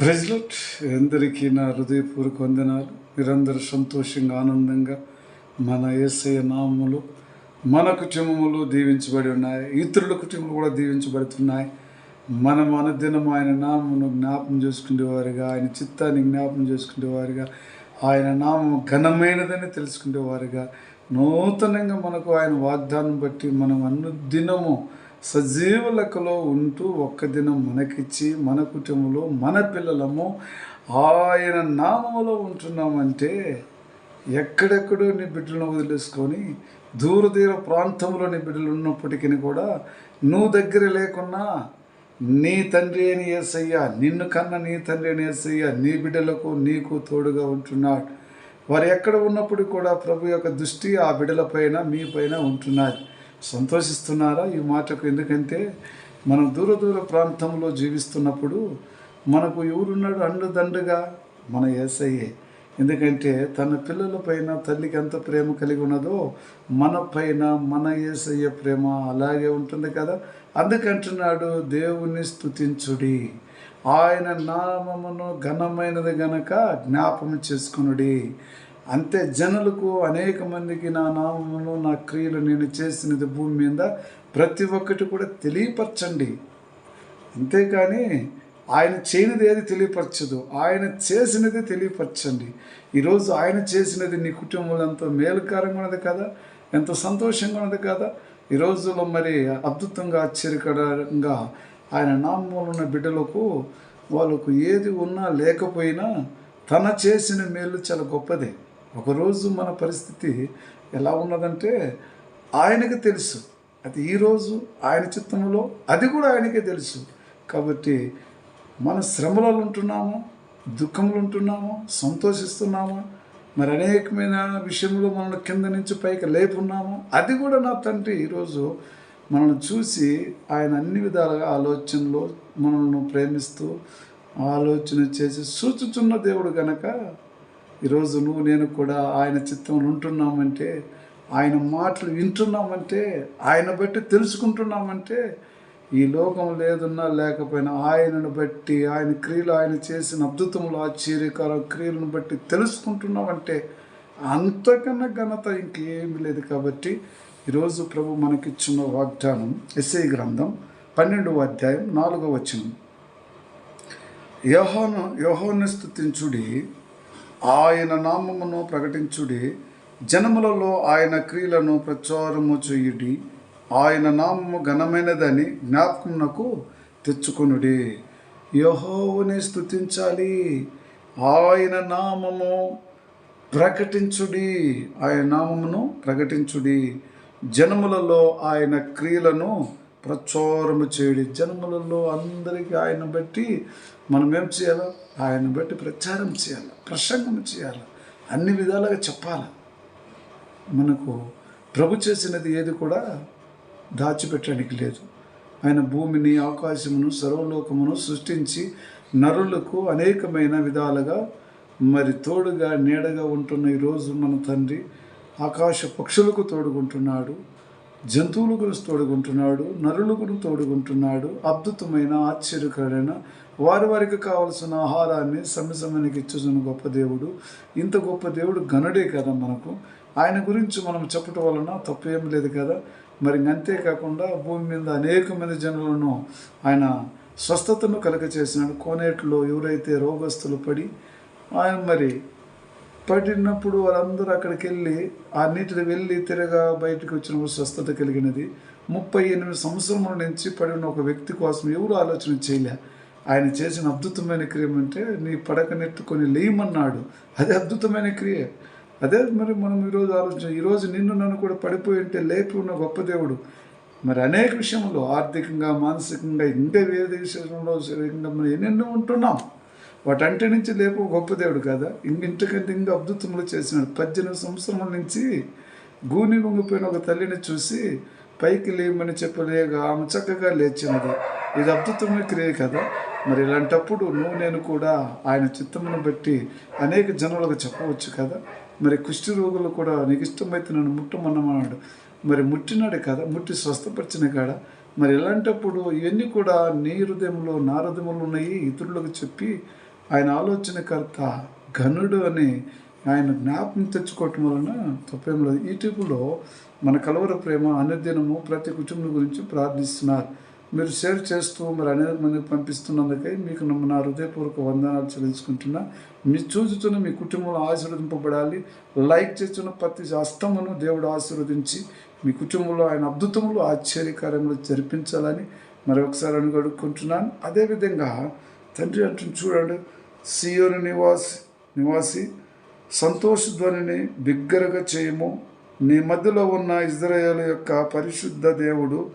President ఎందరికీ నా హృదయపూర్వక వందనాలు. మీరందరూ సంతోషంగా ఆనందంగా మన ఏసయ నామములు మన కుటుంబములు దీవించబడి ఉన్నాయి. ఇతరుల కుటుంబాలు కూడా దీవించబడుతున్నాయి. మనం అనుదినం ఆయన నామను జ్ఞాపం చేసుకునేవారుగా ఆయన చిత్తాన్ని జ్ఞాపం చేసుకునేవారుగా ఆయన నామం ఘనమైనదని తెలుసుకునేవారుగా నూతనంగా మనకు ఆయన వాగ్దానం బట్టి మనం అనుదినము సజీవ లెక్కలో ఉంటూ ఒక్క దినం మనకిచ్చి మన కుటుంబంలో మన పిల్లలము ఆయన నామంలో ఉంటున్నామంటే ఎక్కడెక్కడో నీ బిడ్డలను వదిలేసుకొని దూరదూర ప్రాంతంలో నీ బిడ్డలు ఉన్నప్పటికీ కూడా నువ్వు దగ్గర లేకున్నా నీ తండ్రి అని ఏసయ్య నిన్ను కన్న నీ తండ్రి అని ఏసయ్య నీ బిడ్డలకు నీకు తోడుగా ఉంటున్నాడు. వారు ఎక్కడ ఉన్నప్పుడు కూడా ప్రభు యొక్క దృష్టి ఆ బిడ్డలపైన మీ పైన ఉంటున్నది సంతోషిస్తున్నారా? ఈ మాటకు ఎందుకంటే మనం దూర దూర ప్రాంతంలో జీవిస్తున్నప్పుడు మనకు ఎవరున్నాడు అండుదండగా? మన ఏసయ్యే. ఎందుకంటే తన పిల్లల పైన తల్లికి ఎంత ప్రేమ కలిగి ఉన్నదో మన పైన మన ఏసయ్య ప్రేమ అలాగే ఉంటుంది కదా? అందుకంటున్నాడు దేవుని స్తుతించుడి. ఆయన నామమును ఘనమైనది గనక జ్ఞాపం చేసుకునుడి. అంతే జనులకు అనేక మందికి నా నామమును నా క్రియలు నేను చేసినది భూమి మీద ప్రతి ఒక్కటి కూడా తెలియపరచండి. అంతేకాని ఆయన చేయనిది ఏది తెలియపరచదు. ఆయన చేసినది తెలియపరచండి. ఈరోజు ఆయన చేసినది నీ కుటుంబంలో ఎంతో మేలుకరంగా ఉన్నది కదా? ఎంతో సంతోషంగా ఉన్నది కదా? ఈ రోజుల్లో మరి అద్భుతంగా ఆశ్చర్యకరంగా ఆయన నామంలో ఉన్న బిడ్డలకు వాళ్ళకు ఏది ఉన్నా లేకపోయినా తన చేసిన మేలు చాలా గొప్పదే. ఒకరోజు మన పరిస్థితి ఎలా ఉన్నదంటే ఆయనకు తెలుసు. అది ఈరోజు ఆయన చిత్తంలో అది కూడా ఆయనకే తెలుసు. కాబట్టి మన శ్రమలలో ఉంటున్నామా దుఃఖంలో ఉంటున్నామా సంతోషిస్తున్నామా మరి అనేకమైన విషయంలో మనల్ని కింద నుంచి పైకి లేపున్నామా. అది కూడా నా తండ్రి ఈరోజు మనల్ని చూసి ఆయన అన్ని విధాలుగా ఆలోచనలో మనల్ని ప్రేమిస్తూ ఆలోచన చేసి సూచుచున్న దేవుడు కనుక ఈరోజు నువ్వు నేను కూడా ఆయన చిత్తంలో ఉంటున్నామంటే ఆయన మాటలు వింటున్నామంటే ఆయన బట్టి తెలుసుకుంటున్నామంటే ఈ లోకం లేదున్నా లేకపోయినా ఆయనను బట్టి ఆయన క్రియలు ఆయన చేసిన అద్భుతములు ఆశ్చర్యకర క్రియలను బట్టి తెలుసుకుంటున్నామంటే అంతకన్నా ఘనత ఇంకేమీ లేదు కాబట్టి ఈరోజు ప్రభు మనకిచ్చిన వాగ్దానం ఎస్ఐ గ్రంథం పన్నెండవ అధ్యాయం నాలుగవ వచనం. యోహోను యోహోను స్థుతించుడి. ఆయన నామమును ప్రకటించుడి. జనములలో ఆయన క్రియలను ప్రచారము చేయుడి. ఆయన నామము ఘనమైనదని జ్ఞాపకమునకు తెచ్చుకొనుడి. యహోవుని స్థుతించాలి ఆయన నామము ప్రకటించుడి. ఆయన నామమును ప్రకటించుడి. జనములలో ఆయన క్రియలను ప్రచారము చేయడి జనములలో అందరికీ ఆయన బట్టి మనం ఏం చేయాలి? ఆయన బట్టి ప్రచారం చేయాలి? ప్రసంగం చేయాలి? అన్ని విధాలుగా చెప్పాలి? మనకు ప్రభు చేసినది ఏది కూడా దాచిపెట్టడానికి లేదు. ఆయన భూమిని ఆకాశమును సర్వలోకమును సృష్టించి నరులకు అనేకమైన విధాలుగా మరి తోడుగా నీడగా ఉంటున్న ఈరోజు మన తండ్రి ఆకాశ పక్షులకు తోడుకుంటున్నాడు జంతువులకు తోడుకుంటున్నాడు నరులకు తోడుకుంటున్నాడు అద్భుతమైన ఆశ్చర్యకరమైన వారి వారికి కావలసిన ఆహారాన్ని సమయసమయానికి ఇచ్చుతున్న గొప్ప దేవుడు. ఇంత గొప్ప దేవుడు గనుడే కదా మనకు. ఆయన గురించి మనం చెప్పటం వలన తప్పేం లేదు కదా. మరి అంతేకాకుండా భూమి మీద అనేకమైన జనులను ఆయన స్వస్థతను కలగ చేసినాడు కోనేటిలో ఎవరైతే రోగస్తులు పడి ఆయన మరి పడినప్పుడు వాళ్ళందరూ అక్కడికి వెళ్ళి ఆ నీటిని వెళ్ళి తిరగా బయటకు వచ్చినప్పుడు స్వస్థత కలిగినది. ముప్పై ఎనిమిది సంవత్సరముల నుంచి పడిన ఒక వ్యక్తి కోసం ఎవరు ఆలోచన చేయలే. ఆయన చేసిన అద్భుతమైన క్రియ అంటే నీ పడక నెట్టుకొని లేయమన్నాడు. అదే అద్భుతమైన క్రియ. అదే మరి మనం ఈరోజు ఆలోచన ఈరోజు నిన్ను నన్ను కూడా పడిపోయి ఉంటే లేపి ఉన్న గొప్ప దేవుడు. మరి అనేక విషయంలో ఆర్థికంగా మానసికంగా ఇంకా వేరే విషయంలో ఇంకా మనం ఎన్నెన్నో ఉంటున్నాం. వాటంటి నుంచి లేపు గొప్ప దేవుడు కదా? ఇంకింటికంటే ఇంకా అద్భుతములు చేసినాడు. పద్దెనిమిది సంవత్సరం నుంచి గూని వంగిపోయిన ఒక తల్లిని చూసి పైకి లేమని చెప్పలేక ఆమె చక్కగా లేచినది ఇది అద్భుతమైన క్రియ కదా? మరి ఇలాంటప్పుడు నువ్వు నేను కూడా ఆయన చిత్తమును బట్టి అనేక జనులకు చెప్పవచ్చు కదా? మరి కుష్టి రోగులు కూడా నీకు ఇష్టమైతే నన్ను ముట్టమన్నమన్నాడు మరి ముట్టినాడు కదా? ముట్టి స్వస్థపరిచిన కాడ. మరి ఇలాంటప్పుడు ఇవన్నీ కూడా నీ హృదయంలో నా హృదయంలో ఉన్నాయి ఇతరులకు చెప్పి ఆయన ఆలోచనకర్త ఘనుడు అని ఆయన జ్ఞాపకం తెచ్చుకోవటం వలన తప్పేం లేదు. ఈ మన కలవర ప్రేమ అనుదినము ప్రతి కుటుంబం గురించి ప్రార్థిస్తున్నారు. మీరు షేర్ చేస్తూ మరి అనేక మందికి పంపిస్తున్నందుకై మీకు నమ్మ నా హృదయపూర్వక వందనాలు చెల్లించుకుంటున్నా. మీ చూచుతున్న మీ కుటుంబంలో ఆశీర్వదింపబడాలి. లైక్ చేస్తున్న ప్రతి అస్తమును దేవుడు ఆశీర్వదించి మీ కుటుంబంలో ఆయన అద్భుతములు ఆశ్చర్యకార్యములు జరిపించాలని మరి ఒకసారి అని అడుక్కుంటున్నాను. అదేవిధంగా తండ్రి అంటున్న చూడండి సియోని నివాసి నివాసి సంతోష ధ్వనిని బిగ్గరగా చేయము. నీ మధ్యలో ఉన్న ఇజ్రాయేల్ యొక్క పరిశుద్ధ దేవుడు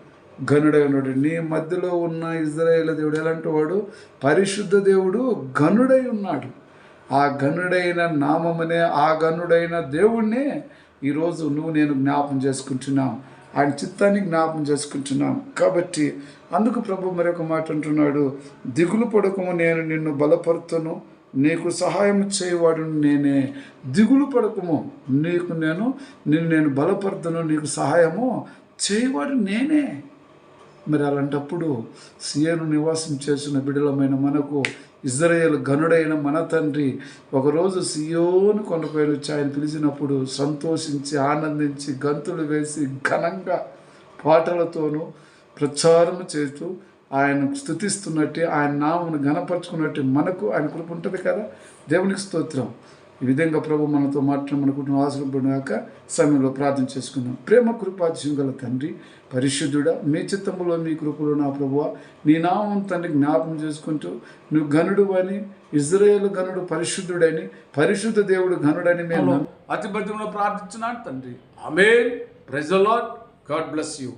ఘనుడై ఉన్నాడు నీ మధ్యలో ఉన్న ఇజ్రాయేల్ దేవుడు ఎలాంటి వాడు? పరిశుద్ధ దేవుడు ఘనుడై ఉన్నాడు. ఆ ఘనుడైన నామమనే ఆ ఘనుడైన దేవుణ్ణే ఈరోజు నువ్వు నేను జ్ఞాపం చేసుకుంటున్నాం. ఆయన చిత్తాన్ని జ్ఞాపం చేసుకుంటున్నాం. కాబట్టి అందుకు ప్రభు మరొక మాట అంటున్నాడు దిగులు పడకము నేను నిన్ను బలపరుతును నీకు సహాయం చేయవాడు నేనే. దిగులు పడకము నీకు నేను నిన్ను నేను బలపరుతును నీకు సహాయము చేయవాడు నేనే. మరి అలాంటప్పుడు సియను నివాసం చేసిన బిడలమైన మనకు ఇజ్రాయేల్ గనుడైన మన తండ్రి ఒకరోజు సియోను కొండపైన వచ్చి ఆయన పిలిచినప్పుడు సంతోషించి ఆనందించి గంతులు వేసి ఘనంగా పాటలతోనూ ప్రచారం చేస్తూ ఆయన స్థుతిస్తున్నట్టే ఆయన నామను ఘనపరుచుకున్నట్టు మనకు ఆయన కృప ఉంటుంది కదా. దేవునికి స్తోత్రం. ఈ విధంగా ప్రభు మనతో మాట్లాడి మన కుటుంబం ఆశ్రపడినాక సమయంలో ప్రార్థన చేసుకున్నాం ప్రేమ కృపాధ్యం గల తండ్రి పరిశుద్ధుడా మీ చిత్తంలో మీ కృపలో నా ప్రభువ నీ నామం తండ్రి జ్ఞాపం చేసుకుంటూ నువ్వు ఘనుడు అని ఇజ్రాయేల్ ఘనుడు పరిశుద్ధుడని పరిశుద్ధ దేవుడు ఘనుడని మేము అతి భద్రంలో ప్రార్థించినాడు తండ్రి. Amen praise the Lord God bless you